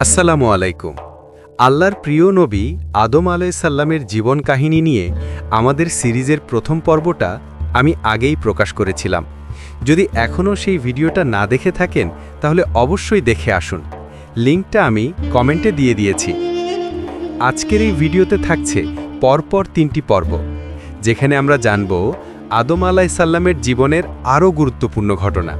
আসসালামু আলাইকুম। আল্লাহর প্রিয় নবী আদম আলাইসাল্লামের জীবন কাহিনী নিয়ে আমাদের সিরিজের প্রথম পর্বটা আমি আগেই প্রকাশ করেছিলাম। যদি এখনও সেই ভিডিওটা না দেখে থাকেন, তাহলে অবশ্যই দেখে আসুন। লিঙ্কটা আমি কমেন্টে দিয়ে দিয়েছি। আজকের এই ভিডিওতে থাকছে পরপর তিনটি পর্ব। যেখানে আমরা জানব আদম আলাইসাল্লামের জীবনের আরও গুরুত্বপূর্ণ ঘটনা।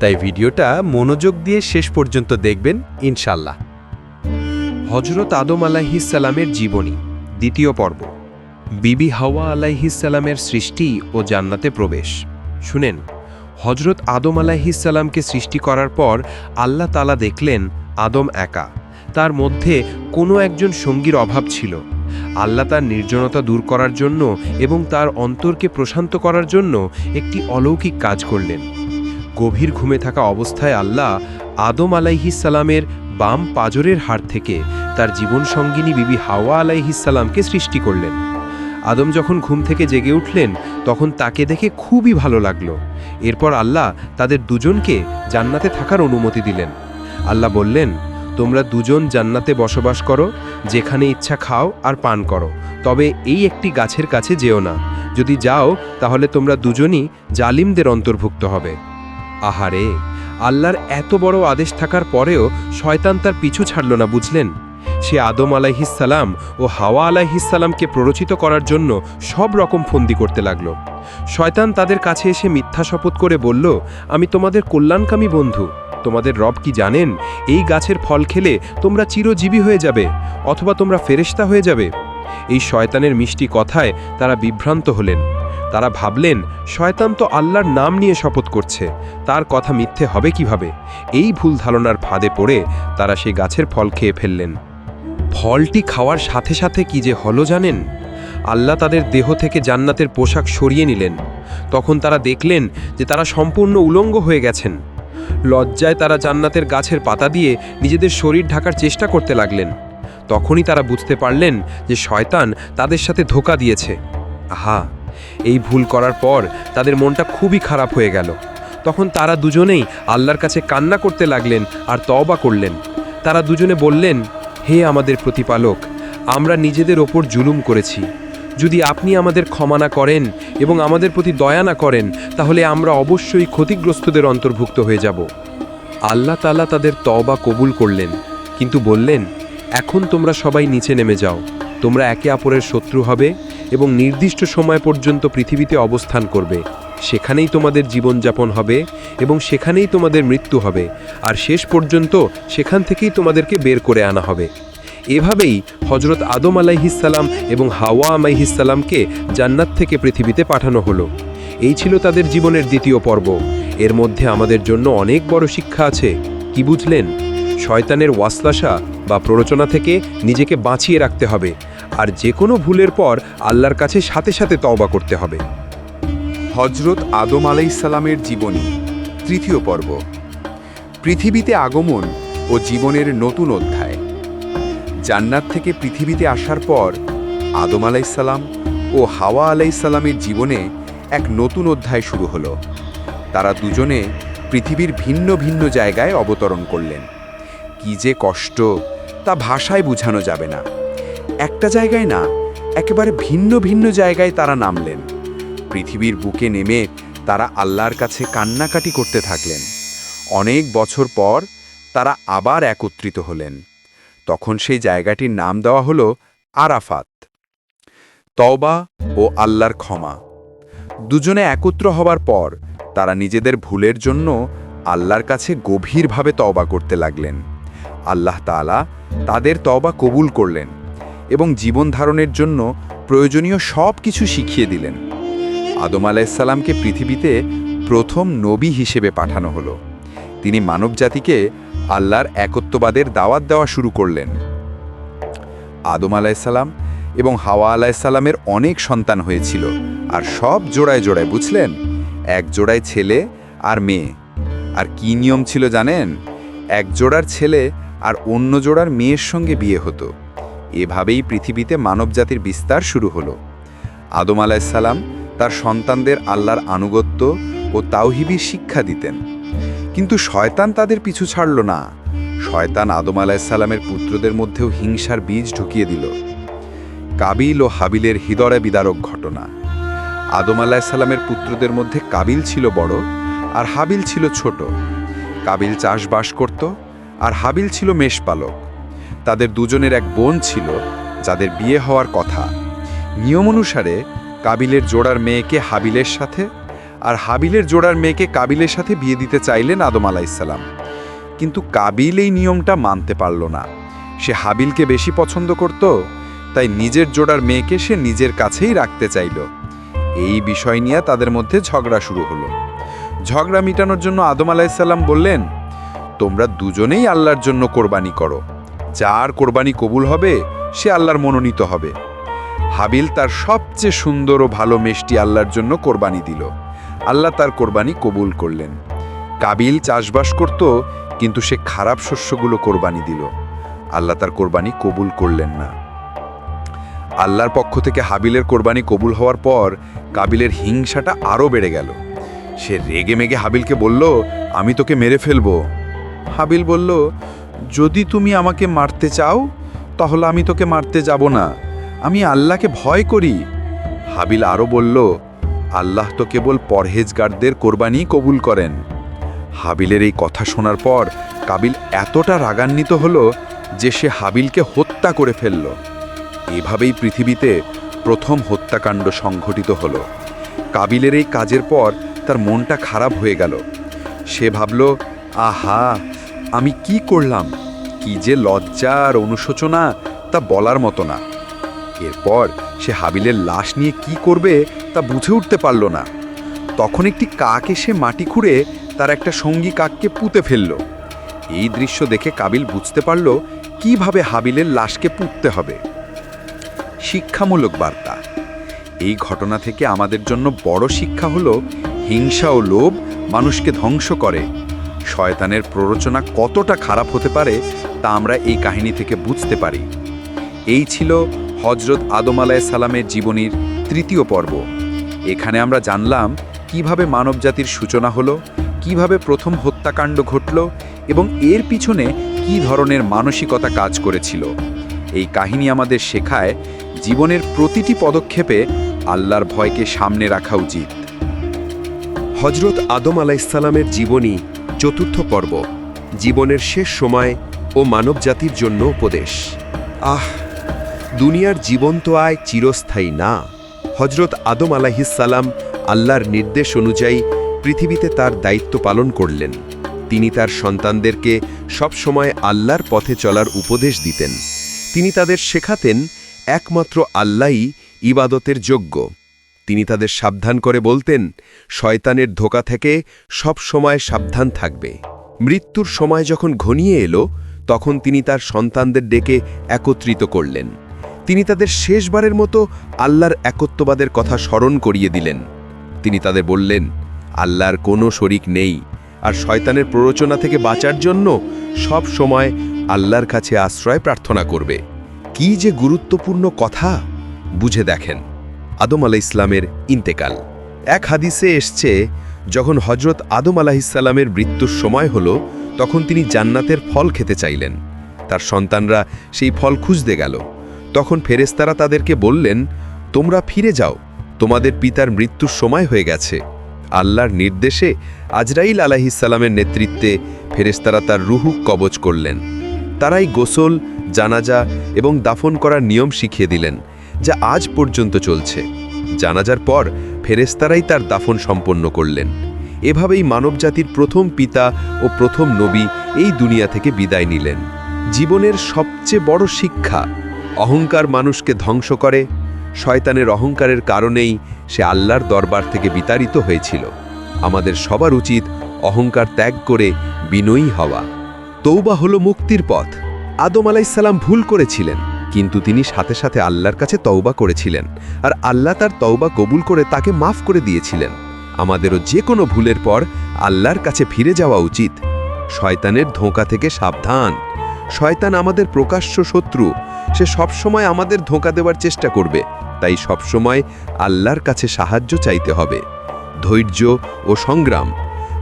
তাই ভিডিওটা মনোযোগ দিয়ে শেষ পর্যন্ত দেখবেন ইনশাল্লাহ হজরত আদম আলাইহিসালামের জীবনী, দ্বিতীয় পর্ব। বিবি হাওয়া আলাইহিসালামের সৃষ্টি ও জান্নাতে প্রবেশ। শুনেন হজরত আদম আলাইহিসালামকে সৃষ্টি করার পর আল্লাহ তালা দেখলেন আদম একা। তার মধ্যে কোনো একজন সঙ্গীর অভাব ছিল। আল্লাহ তার নির্জনতা দূর করার জন্য এবং তার অন্তরকে প্রশান্ত করার জন্য একটি অলৌকিক কাজ করলেন। গভীর ঘুমে থাকা অবস্থায় আল্লাহ আদম আলাইহিসালামের বাম পাজরের হাড় থেকে তার জীবন সঙ্গিনী বিবি হাওয়া আলাইহিসালামকে সৃষ্টি করলেন। আদম যখন ঘুম থেকে জেগে উঠলেন, তখন তাকে দেখে খুবই ভালো লাগল। এরপর আল্লাহ তাদের দুজনকে জান্নাতে থাকার অনুমতি দিলেন। আল্লাহ বললেন তোমরা দুজন জান্নাতে বসবাস করো, যেখানে ইচ্ছা খাও আর পান করো। তবে এই একটি গাছের কাছে যেও না। যদি যাও, তাহলে তোমরা দুজনই জালিমদের অন্তর্ভুক্ত হবে। আহারে, আল্লাহর এত বড় আদেশ থাকার পরেও শয়তান তার পিছু ছাড়ল না, বুঝলেন? সে আদম আলাইহিসালাম ও হাওয়া আলাইহিসালামকে প্ররোচিত করার জন্য সব রকম ফন্দি করতে লাগল। শয়তান তাদের কাছে এসে মিথ্যা শপথ করে বলল, আমি তোমাদের কল্যাণকামী বন্ধু। তোমাদের রব কি জানেন? এই গাছের ফল খেলে তোমরা চিরজীবী হয়ে যাবে অথবা তোমরা ফেরেশতা হয়ে যাবে। এই শয়তানের মিষ্টি কথায় তারা বিভ্রান্ত হলেন। তারা ভাবলেন, শয়তান তো আল্লাহর নাম নিয়ে শপথ করছে। তার কথা মিথ্যে হবে কীভাবে? এই ভুল ধারণার ফাঁদে পড়ে তারা সেই গাছের ফল খেয়ে ফেললেন। ফলটি খাওয়ার সাথে সাথে কি যে হলো জানেন? আল্লাহ তাদের দেহ থেকে জান্নাতের পোশাক সরিয়ে নিলেন। তখন তারা দেখলেন যে তারা সম্পূর্ণ উলঙ্গ হয়ে গেছেন। লজ্জায় তারা জান্নাতের গাছের পাতা দিয়ে নিজেদের শরীর ঢাকার চেষ্টা করতে লাগলেন। তখনই তারা বুঝতে পারলেন যে শয়তান তাদের সাথে ধোকা দিয়েছে। আহা, এই ভুল করার পর তাদের মনটা খুবই খারাপ হয়ে গেল। তখন তারা দুজনেই আল্লাহর কাছে কান্না করতে লাগলেন আর তওবা করলেন। তারা দুজনে বললেন হে আমাদের প্রতিপালক, আমরা নিজেদের ওপর জুলুম করেছি। যদি আপনি আমাদের ক্ষমা না করেন এবং আমাদের প্রতি দয়া না করেন, তাহলে আমরা অবশ্যই ক্ষতিগ্রস্তদের অন্তর্ভুক্ত হয়ে যাব। আল্লাহ তালা তাদের তওবা কবুল করলেন, কিন্তু বললেন, এখন তোমরা সবাই নিচে নেমে যাও। তোমরা একে অপরের শত্রু হবে এবং নির্দিষ্ট সময় পর্যন্ত পৃথিবীতে অবস্থান করবে। সেখানেই তোমাদের জীবনযাপন হবে এবং সেখানেই তোমাদের মৃত্যু হবে, আর শেষ পর্যন্ত সেখান থেকেই তোমাদেরকে বের করে আনা হবে। এভাবেই হজরত আদম আলাইহিসাল্লাম এবং হাওয়া আলাইহিসাল্লামকে জান্নাত থেকে পৃথিবীতে পাঠানো হলো। এই ছিল তাদের জীবনের দ্বিতীয় পর্ব। এর মধ্যে আমাদের জন্য অনেক বড় শিক্ষা আছে। কি বুঝলেন? শয়তানের ওয়াসলাসা বা প্ররোচনা থেকে নিজেকে বাঁচিয়ে রাখতে হবে, আর যে কোনো ভুলের পর আল্লাহর কাছে সাথে সাথে তওবা করতে হবে। হজরত আদম আলাইসাল্লামের জীবনী, তৃতীয় পর্ব। পৃথিবীতে আগমন ও জীবনের নতুন অধ্যায়। জান্নাত থেকে পৃথিবীতে আসার পর আদম আলাইসাল্লাম ও হাওয়া আলাইসাল্লামের জীবনে এক নতুন অধ্যায় শুরু হলো। তারা দুজনে পৃথিবীর ভিন্ন ভিন্ন জায়গায় অবতরণ করলেন। কি যে কষ্ট, তা ভাষায় বোঝানো যাবে না। একটা জায়গায় না, একেবারে ভিন্ন ভিন্ন জায়গায় তারা নামলেন। পৃথিবীর বুকে নেমে তারা আল্লাহর কাছে কান্নাকাটি করতে থাকলেন। অনেক বছর পর তারা আবার একত্রিত হলেন। তখন সেই জায়গাটির নাম দেওয়া হলো আরাফাত। তওবা ও আল্লাহর ক্ষমা। দুজনে একত্র হবার পর তারা নিজেদের ভুলের জন্য আল্লাহর কাছে গভীরভাবে তওবা করতে লাগলেন। আল্লাহ তাআলা তাদের তওবা কবুল করলেন এবং জীবন ধারণের জন্য প্রয়োজনীয় সব কিছু শিখিয়ে দিলেন। আদম আলাইসাল্লামকে পৃথিবীতে প্রথম নবী হিসেবে পাঠানো হলো। তিনি মানবজাতিকে আল্লাহর একত্ববাদের দাওয়াত দেওয়া শুরু করলেন। আদম আলাইসাল্লাম এবং হাওয়া আলাইসাল্লামের অনেক সন্তান হয়েছিল, আর সব জোড়ায় জোড়ায়, বুঝলেন? এক জোড়ায় ছেলে আর মেয়ে। আর কি নিয়ম ছিল জানেন? এক জোড়ার ছেলে আর অন্য জোড়ার মেয়ের সঙ্গে বিয়ে হতো। এভাবেই পৃথিবীতে মানবজাতির বিস্তার শুরু হলো। আদম আলাইসাল্লাম তার সন্তানদের আল্লাহর আনুগত্য ও তাওহিবি শিক্ষা দিতেন। কিন্তু শয়তান তাদের পিছু ছাড়ল না। শয়তান আদম আলাহিসাল্লামের পুত্রদের মধ্যেও হিংসার বীজ ঢুকিয়ে দিল। কাবিল ও হাবিলের হৃদয় বিদারক ঘটনা। আদম আলাহিসাল্লামের পুত্রদের মধ্যে কাবিল ছিল বড় আর হাবিল ছিল ছোট। কাবিল চাষবাস করত আর হাবিল ছিল মেষপালক। তাদের দুজনের এক বোন ছিল যাদের বিয়ে হওয়ার কথা। নিয়ম অনুসারে কাবিলের জোড়ার মেয়েকে হাবিলের সাথে আর হাবিলের জোড়ার মেয়েকে কাবিলের সাথে বিয়ে দিতে চাইলেন আদম আলাইসাল্লাম কিন্তু কাবিল এই নিয়মটা মানতে পারল না। সে হাবিলকে বেশি পছন্দ করত, তাই নিজের জোড়ার মেয়েকে সে নিজের কাছেই রাখতে চাইল। এই বিষয় নিয়ে তাদের মধ্যে ঝগড়া শুরু হলো। ঝগড়া মিটানোর জন্য আদম আলাইসাল্লাম বললেন, তোমরা দুজনেই আল্লাহর জন্য কোরবানি করো। যার কোরবানি কবুল হবে, সে আল্লাহর মনোনীত হবে। হাবিল তার সবচেয়ে সুন্দর ও ভালো মেষ্টি আল্লাহর জন্য কোরবানি দিল। আল্লাহ তার কোরবানি কবুল করলেন। কাবিল চাষবাস করত, কিন্তু সে খারাপ শস্যগুলো কোরবানি দিল। আল্লাহ তার কোরবানি কবুল করলেন না। আল্লাহর পক্ষ থেকে হাবিলের কোরবানি কবুল হওয়ার পর কাবিলের হিংসাটা আরও বেড়ে গেল। সে রেগে মেগে হাবিলকে বলল, আমি তোকে মেরে ফেলব। হাবিল বলল, যদি তুমি আমাকে মারতে চাও, তাহলে আমি তোকে মারতে যাব না। আমি আল্লাহকে ভয় করি। হাবিল আরও বলল, আল্লাহ তো কেবল পরহেজগারদের কোরবানি কবুল করেন। হাবিলের এই কথা শোনার পর কাবিল এতটা রাগান্বিত হলো যে সে হাবিলকে হত্যা করে ফেলল। এভাবেই পৃথিবীতে প্রথম হত্যাকাণ্ড সংঘটিত হলো। কাবিলের এই কাজের পর তার মনটা খারাপ হয়ে গেল। সে ভাবল, আহা, আমি কি করলাম? কি যে লজ্জা আর অনুশোচনা তা বলার মতো না। এরপর সে হাবিলের লাশ নিয়ে কি করবে তা বুঝে উঠতে পারল না। তখন একটি কাক এসে মাটি খুঁড়ে তার একটা সঙ্গী কাককে পুঁতে ফেলল। এই দৃশ্য দেখে কাবিল বুঝতে পারল কীভাবে হাবিলের লাশকে পুঁততে হবে। শিক্ষামূলক বার্তা। এই ঘটনা থেকে আমাদের জন্য বড় শিক্ষা হলো, হিংসা ও লোভ মানুষকে ধ্বংস করে। শয়তানের প্ররোচনা কতটা খারাপ হতে পারে তা আমরা এই কাহিনী থেকে বুঝতে পারি। এই ছিল হজরত আদম আলাহ সালামের জীবনীর তৃতীয় পর্ব। এখানে আমরা জানলাম কীভাবে মানবজাতির সূচনা হলো, কীভাবে প্রথম হত্যাকাণ্ড ঘটল এবং এর পিছনে কি ধরনের মানসিকতা কাজ করেছিল। এই কাহিনী আমাদের শেখায় জীবনের প্রতিটি পদক্ষেপে আল্লাহর ভয়কে সামনে রাখা উচিত। হজরত আদম আলাইসাল্লামের জীবনী চতুর্থ পর্ব, জীবনের শেষ সময় ও মানবজাতির জন্য উপদেশ। আহ! দুনিয়ার জীবন তো আয় চিরস্থায়ী না। হজরত আদম আলাহিসাল্লাম আল্লাহর নির্দেশ অনুযায়ী পৃথিবীতে তার দায়িত্ব পালন করলেন। তিনি তার সন্তানদেরকে সবসময় আল্লাহর পথে চলার উপদেশ দিতেন। তিনি তাদের শেখাতেন, একমাত্র আল্লাহই ইবাদতের যোগ্য। তিনি তাদের সাবধান করে বলতেন, শয়তানের ধোকা থেকে সব সময় সাবধান থাকবে। মৃত্যুর সময় যখন ঘনিয়ে এলো, তখন তিনি তার সন্তানদের ডেকে একত্রিত করলেন। তিনি তাদের শেষবারের মতো আল্লাহর একত্ববাদের কথা স্মরণ করিয়ে দিলেন। তিনি তাদের বললেন, আল্লাহর কোনো শরিক নেই, আর শয়তানের প্ররোচনা থেকে বাঁচার জন্য সব সময় আল্লাহর কাছে আশ্রয় প্রার্থনা করবে। কি যে গুরুত্বপূর্ণ কথা, বুঝে দেখেন। আদম আলাহ ইসলামের ইন্তেকাল। এক হাদিসে এসছে, যখন হজরত আদম আলাহিসাল্লামের মৃত্যুর সময় হলো, তখন তিনি জান্নাতের ফল খেতে চাইলেন। তার সন্তানরা সেই ফল খুঁজতে গেল। তখন ফেরেস্তারা তাদেরকে বললেন, তোমরা ফিরে যাও, তোমাদের পিতার মৃত্যুর সময় হয়ে গেছে। আল্লাহর নির্দেশে আজরাইল আলাহিসাল্লামের নেতৃত্বে ফেরেস্তারা তার রুহু কবচ করলেন। তারাই গোসল, জানাজা এবং দাফন করার নিয়ম শিখিয়ে দিলেন, যা আজ পর্যন্ত চলছে। জানাজার পর ফেরেস্তারাই তার দাফন সম্পন্ন করলেন। এভাবেই মানবজাতির প্রথম পিতা ও প্রথম নবী এই দুনিয়া থেকে বিদায় নিলেন। জীবনের সবচেয়ে বড় শিক্ষা অহংকার মানুষকে ধ্বংস করে, শয়তানের অহংকারের কারণেই সে আল্লাহর দরবার থেকে বিতাড়িত হয়েছিল। আমাদের সবার উচিত অহংকার ত্যাগ করে বিনয়ী হওয়া। তৌবা হলো মুক্তির পথ। আদম আলাইসাল্লাম ভুল করেছিলেন, কিন্তু তিনি সাথে সাথে আল্লাহর কাছে তওবা করেছিলেন আর আল্লাহ তার তওবা কবুল করে তাকে মাফ করে দিয়েছিলেন। আমাদেরও যে কোনো ভুলের পর আল্লাহর কাছে ফিরে যাওয়া উচিত। শয়তানের ধোঁকা থেকে সাবধান। শয়তান আমাদের প্রকাশ্য শত্রু। সে সবসময় আমাদের ধোঁকা দেওয়ার চেষ্টা করবে। তাই সবসময় আল্লাহর কাছে সাহায্য চাইতে হবে। ধৈর্য ও সংগ্রাম।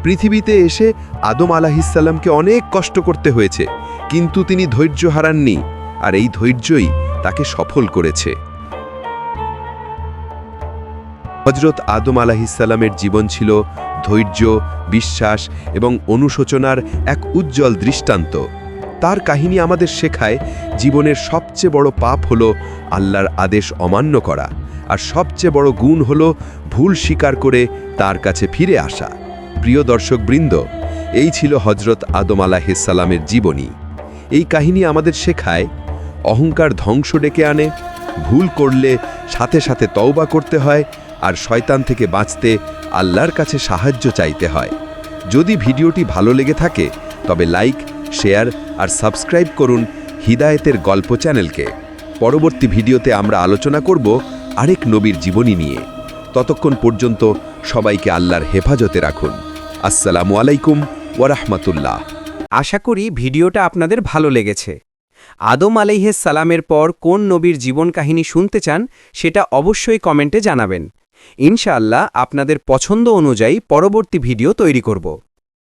পৃথিবীতে এসে আদম আলাহিসাল্লামকে অনেক কষ্ট করতে হয়েছে, কিন্তু তিনি ধৈর্য হারাননি, আর এই ধৈর্যই তাকে সফল করেছে। হজরত আদম আলাহিসাল্লামের জীবন ছিল ধৈর্য, বিশ্বাস এবং অনুশোচনার এক উজ্জ্বল দৃষ্টান্ত। তার কাহিনী আমাদের শেখায়, জীবনের সবচেয়ে বড় পাপ হল আল্লাহর আদেশ অমান্য করা, আর সবচেয়ে বড় গুণ হল ভুল স্বীকার করে তার কাছে ফিরে আসা। প্রিয় দর্শকবৃন্দ, এই ছিল হজরত আদম আলাহিসাল্লামের জীবনী। এই কাহিনী আমাদের শেখায়, অহংকার ধ্বংস ডেকে আনে, ভুল করলে সাথে সাথে তওবা করতে হয়, আর শয়তান থেকে বাঁচতে আল্লাহর কাছে সাহায্য চাইতে হয়। যদি ভিডিওটি ভালো লেগে থাকে, তবে লাইক শেয়ার আর সাবস্ক্রাইব করুন হিদায়েতের গল্প চ্যানেলকে। পরবর্তী ভিডিওতে আমরা আলোচনা করব আরেক নবীর জীবনী নিয়ে। ততক্ষণ পর্যন্ত সবাইকে আল্লাহর হেফাজতে রাখুন। আসসালামু আলাইকুম ওয়ারাহমাতুল্লাহ আশা করি ভিডিওটা আপনাদের ভালো লেগেছে। আদম আলাইহেস সালামের পর কোন নবীর জীবন কাহিনী শুনতে চান, সেটা অবশ্যই কমেন্টে জানাবেন। ইনশাআল্লাহ আপনাদের পছন্দ অনুযায়ী পরবর্তী ভিডিও তৈরি করব।